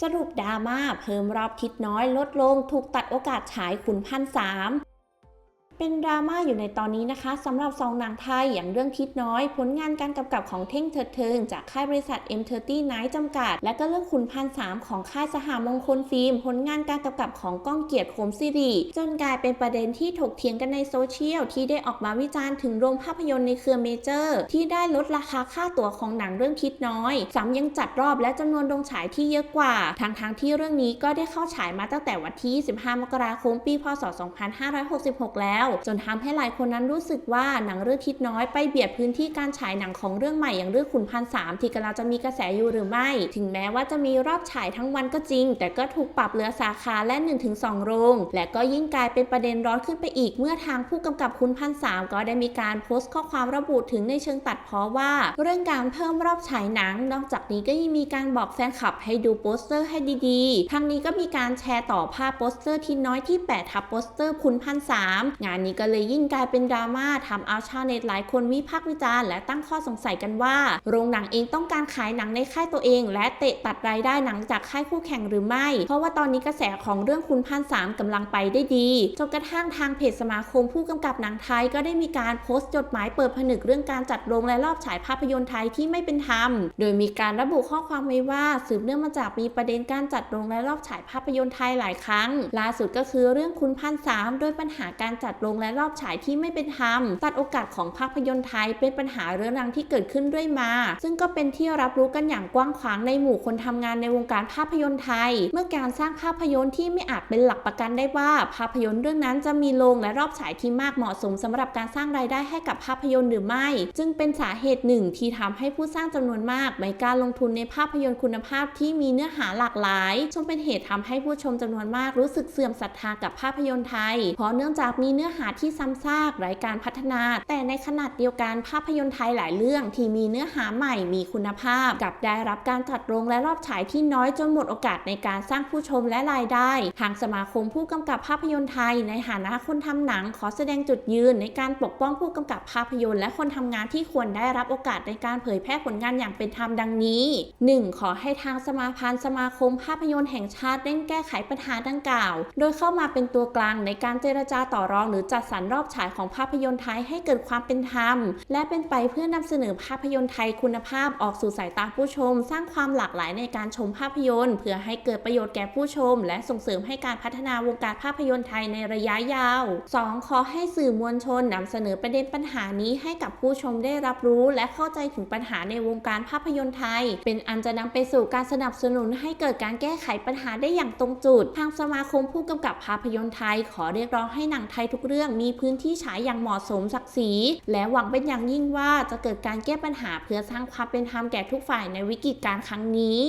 สรุปดราม่าเพิ่มรอบทิศน้อยลดลงถูกตัดโอกาสฉายขุนพันสาม เป็นดราม่าอยู่ในตอนนี้นะคะสำหรับสองหนังไทยอย่างเรื่องทิศน้อย ผลงานการกำกับของเท่งเถิดเทิง จากค่ายบริษัท M30 Night จำกัด และก็เรื่องขุนพันสามของค่ายสหมงคลฟิล์ม ผลงานการกำกับของก้องเกียรติโคมสิริจนกลายเป็นประเด็นที่ถกเถียงกันในโซเชียล ที่ได้ออกมาวิจารณ์ถึงโรงภาพยนตร์ในเครือเมเจอร์ ที่ได้ลดราคาค่าตั๋วของหนังเรื่องทิศน้อยซ้ำยังจัดรอบและจำนวนโรงฉายที่เยอะกว่าทางทางๆที่เรื่องนี้ก็ได้เข้าฉายมาตั้งแต่วันที่ 25 มกราคม ปี พศ 2566 แล้วจนทำให้หลายคนนั้นรู้สึกว่าหนังเรื่องทิศน้อยไปเบียดพื้นที่การฉายหนังของเรื่องใหม่อย่างเรื่องขุนพันสามที่กำลังจะมีกระแสอยู่หรือไม่ ถึงแม้ว่าจะมีรอบฉายทั้งวันก็จริง แต่ก็ถูกปรับเหลือสาขาและ 1-2 โรง และก็ยิ่งกลายเป็นประเด็นร้อนขึ้นไปอีก เมื่อทางผู้กำกับคุณพันสามก็ได้มีการโพสต์ข้อความระบุถึงในเชิงตัดเพ้อว่า เรื่องการเพิ่มรอบฉายหนัง นอกจากนี้ก็ยังมีการบอกแฟนคลับให้ดูโปสเตอร์ให้ดีๆทางนี้ก็มีการแชร์ต่อภาพโปสเตอร์ที่น้อยที่แปะทับโปสเตอร์คุณพันสามงานนี้ก็เลยยิ่งกลายเป็นดราม่าทำเอาชาวเน็ตหลายคนวิพากษ์วิจารณ์และตั้งข้อสงสัยกันว่า โรงหนังเองต้องการขายหนังในค่ายตัวเอง และเตะตัดรายได้หนังจากค่ายคู่แข่งหรือไม่ เพราะว่าตอนนี้กระแสของเรื่องคุณพันสามกำลังไปได้ดีจนกระทั่งทางเพจสมาคมผู้กำกับหนังไทยก็ได้มีการโพสต์จดหมายเปิดผนึกเรื่องการจัดโรงและรอบฉายภาพยนตร์ไทยที่ไม่เป็นธรรม โดยมีการระบุข้อความไว้ว่าสืบเนื่องมาจากมีประเด็นการจัดโรงและรอบฉายภาพยนตร์ไทยหลายครั้ง ล่าสุดก็คือเรื่องคุณพันสามโดยปัญหาการจัดโรงและรอบฉายที่ไม่เป็นธรรม ตัดโอกาสของภาพยนตร์ไทยเป็นปัญหาเรื้อรังที่เกิดขึ้นด้วยมา ซึ่งก็เป็นที่รับรู้กันอย่างกว้างขวางในหมู่คนทำงานในวงการภาพยนตร์ไทย เมื่อการสร้างภาพยนตร์ที่ไม่อาจเป็นหลักประกันได้ว่า ภาพยนตร์เรื่องนั้นจะมีโรงและรอบฉายที่มากเหมาะสมสำหรับการสร้างรายได้ให้กับภาพยนตร์หรือไม่ จึงเป็นสาเหตุหนึ่งที่ทำให้ผู้สร้างจำนวนมากไม่กล้าลงทุนในภาพยนตร์คุณภาพที่มีเนื้อหาหลากหลายจนเป็นเหตุทำให้ผู้ชมจำนวนมากรู้สึกเสื่อมศรัทธากับภาพยนตร์ไทย เพราะเนื่องจากมีเนื้อหาที่ซ้ำซากไร้การพัฒนา แต่ในขณะเดียวกันภาพยนตร์ไทยหลายเรื่องที่มีเนื้อหาใหม่มีคุณภาพ กับได้รับการจัดโรงและรอบฉายที่น้อยจนหมดโอกาสในการสร้างผู้ชมและรายได้ ทางสมาคมผู้กำกับภาพยนตร์ไทย ในฐานะคนทำหนังขอแสดงจุดยืนในการปกป้องผู้กำกับภาพยนตร์และคนทำงานที่ควรได้รับโอกาสในการเผยแพร่ผลงานอย่างเป็นธรรมดังนี้ 1. ขอให้ทางสมาพันธ์สมาคมภาพยนตร์แห่งชาติเร่งแก้ไขปัญหาดังกล่าว โดยเข้ามาเป็นตัวกลางในการเจรจาต่อรองหรือจัดสรรรอบฉายของภาพยนตร์ไทยให้เกิดความเป็นธรรม และเป็นไปเพื่อนำเสนอภาพยนตร์ไทยคุณภาพออกสู่สายตาผู้ชม สร้างความหลากหลายในการชมภาพยนตร์ เพื่อให้เกิดประโยชน์แก่ผู้ชม และส่งเสริมให้การพัฒนาวงการภาพยนตร์ไทยในระยะยาว 2. ขอให้สื่อมวลชนนำเสนอประเด็นปัญหานี้ให้กับผู้ชมได้รับรู้ และเข้าใจถึงปัญหาในวงการภาพยนตร์ไทย เป็นอันจะนำไปสู่การสนับสนุนให้เกิดการแก้ไขปัญหาได้อย่างตรงจุด ทางสมาคมผู้กำกับภาพยนตร์ไทย ขอเรียกร้องให้หนังไทยทุกเรื่องมีพื้นที่ฉายอย่างเหมาะสมศักดิ์ศรีและหวังเป็นอย่างยิ่งว่าจะเกิดการแก้ปัญหาเพื่อสร้างความเป็นธรรมแก่ทุกฝ่ายในวิกฤตการครั้งนี้